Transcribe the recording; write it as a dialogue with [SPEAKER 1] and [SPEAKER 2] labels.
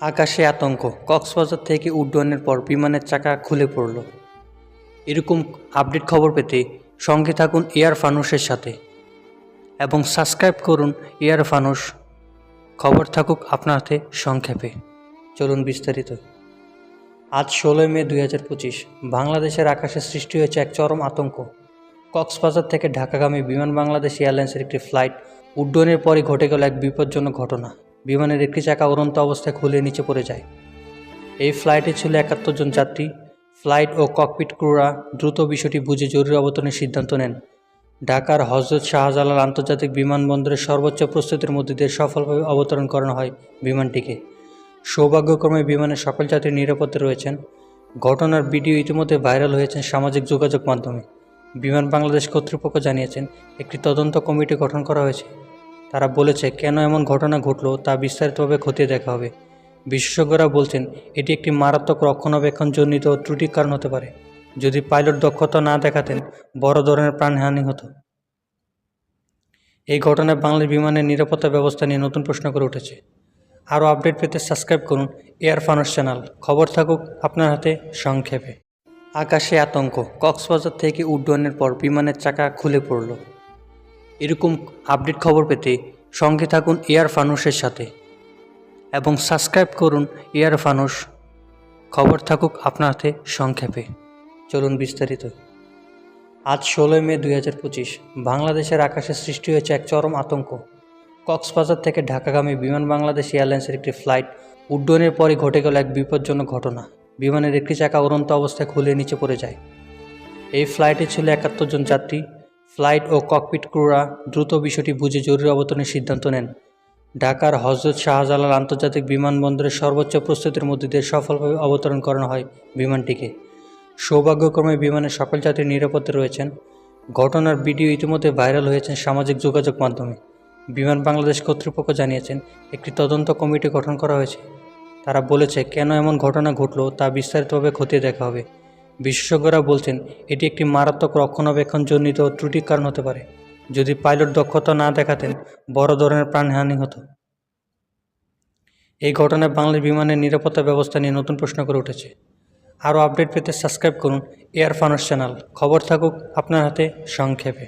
[SPEAKER 1] আকাশে আতঙ্ক। কক্সবাজার থেকে উড্ডয়নের পর বিমানের চাকা খুলে পড়ল। এরকম আপডেট খবর পেতে সঙ্গে থাকুন এয়ার ফানুসের সাথে। এবং সাবস্ক্রাইব করুন এয়ার ফানুস খবর থাকুক আপনার হাতে সংক্ষেপে। চলুন বিস্তারিত। আজ ষোলোই মে দুই হাজার পঁচিশ, বাংলাদেশের আকাশে সৃষ্টি হয়েছে এক চরম আতঙ্ক। কক্সবাজার থেকে ঢাকাগামী বিমান বাংলাদেশ এয়ারলাইন্সের একটি ফ্লাইট উড্ডয়নের পরই ঘটে গেল এক বিপজ্জনক ঘটনা। বিমানের একটি চাকা উড়ন্ত অবস্থায় খুলে নিচে পড়ে যায়। এই ফ্লাইটে ছিল একাত্তর জন যাত্রী। ফ্লাইট ও ককপিট ক্রুরা দ্রুত বিষয়টি বুঝে জরুরি অবতরণের সিদ্ধান্ত নেন। ঢাকার হজরত শাহজালাল আন্তর্জাতিক বিমানবন্দরের সর্বোচ্চ প্রস্তুতির মধ্যে দিয়ে সফলভাবে অবতরণ করানো হয় বিমানটিকে। সৌভাগ্যক্রমে বিমানের সকল যাত্রী নিরাপদে রয়েছেন। ঘটনার ভিডিও ইতিমধ্যে ভাইরাল হয়েছে সামাজিক যোগাযোগ মাধ্যমে। বিমান বাংলাদেশ কর্তৃপক্ষ জানিয়েছেন, একটি তদন্ত কমিটি গঠন করা হয়েছে। তারা বলেছে, কেন এমন ঘটনা ঘটলো তা বিস্তারিতভাবে খতিয়ে দেখা হবে। বিশেষজ্ঞরা বলছেন, এটি একটি মারাত্মক রক্ষণাবেক্ষণজনিত ত্রুটির কারণ হতে পারে। যদি পাইলট দক্ষতা না দেখাতেন, বড় ধরনের প্রাণহানি হতো। এই ঘটনায় বাংলাদেশ বিমানের নিরাপত্তা ব্যবস্থা নিয়ে নতুন প্রশ্ন করে উঠেছে। আরও আপডেট পেতে সাবস্ক্রাইব করুন এয়ার ফানুস চ্যানেল। খবর থাকুক আপনার হাতে সংক্ষেপে। আকাশে আতঙ্ক। কক্সবাজার থেকে উড্ডয়নের পর বিমানের চাকা খুলে পড়ল। এরকম আপডেট খবর পেতে সঙ্গে থাকুন এয়ার ফানুসের সাথে। এবং সাবস্ক্রাইব করুন এয়ার ফানুস খবর থাকুক আপনার হাতে সংক্ষেপে। চলুন বিস্তারিত। আজ ষোলোই মে দুই হাজার পঁচিশ, বাংলাদেশের আকাশে সৃষ্টি হয়েছে এক চরম আতঙ্ক। কক্সবাজার থেকে ঢাকাগামী বিমান বাংলাদেশ এয়ারলাইন্সের একটি ফ্লাইট উড্ডয়নের পরই ঘটে গেল এক বিপজ্জনক ঘটনা। বিমানের একটি চাকা উড়ন্ত অবস্থায় খুলে নিচে পড়ে যায়। এই ফ্লাইটে ছিল একাত্তর জন যাত্রী ফ্লাইট ও ককপিট ক্রুরা দ্রুত বিষয়টি বুঝে জরুরি অবতরণের সিদ্ধান্ত নেন। ঢাকার হজরত শাহজালাল আন্তর্জাতিক বিমানবন্দরের সর্বোচ্চ প্রস্তুতির মধ্যে দিয়ে সফলভাবে অবতরণ করানো হয় বিমানটিকে। সৌভাগ্যক্রমে বিমানের সকল যাত্রী নিরাপদে রয়েছেন। ঘটনার ভিডিও ইতিমধ্যে ভাইরাল হয়েছে সামাজিক যোগাযোগ মাধ্যমে। বিমান বাংলাদেশ কর্তৃপক্ষ জানিয়েছেন, একটি তদন্ত কমিটি গঠন করা হয়েছে। তারা বলেছে, কেন এমন ঘটনা ঘটলো তা বিস্তারিতভাবে খতিয়ে দেখা হবে। বিশেষজ্ঞরা বলছেন, এটি একটি মারাত্মক রক্ষণাবেক্ষণ জনিত ত্রুটির কারণ হতে পারে। যদি পাইলট দক্ষতা না দেখাতেন, বড় ধরনের প্রাণহানি হতো। এই ঘটনায় বাংলাদেশ বিমানের নিরাপত্তা ব্যবস্থা নিয়ে নতুন প্রশ্ন করে উঠেছে। আরও আপডেট পেতে সাবস্ক্রাইব করুন এয়ার ফানুস চ্যানেল। খবর থাকুক আপনার হাতে সংক্ষেপে।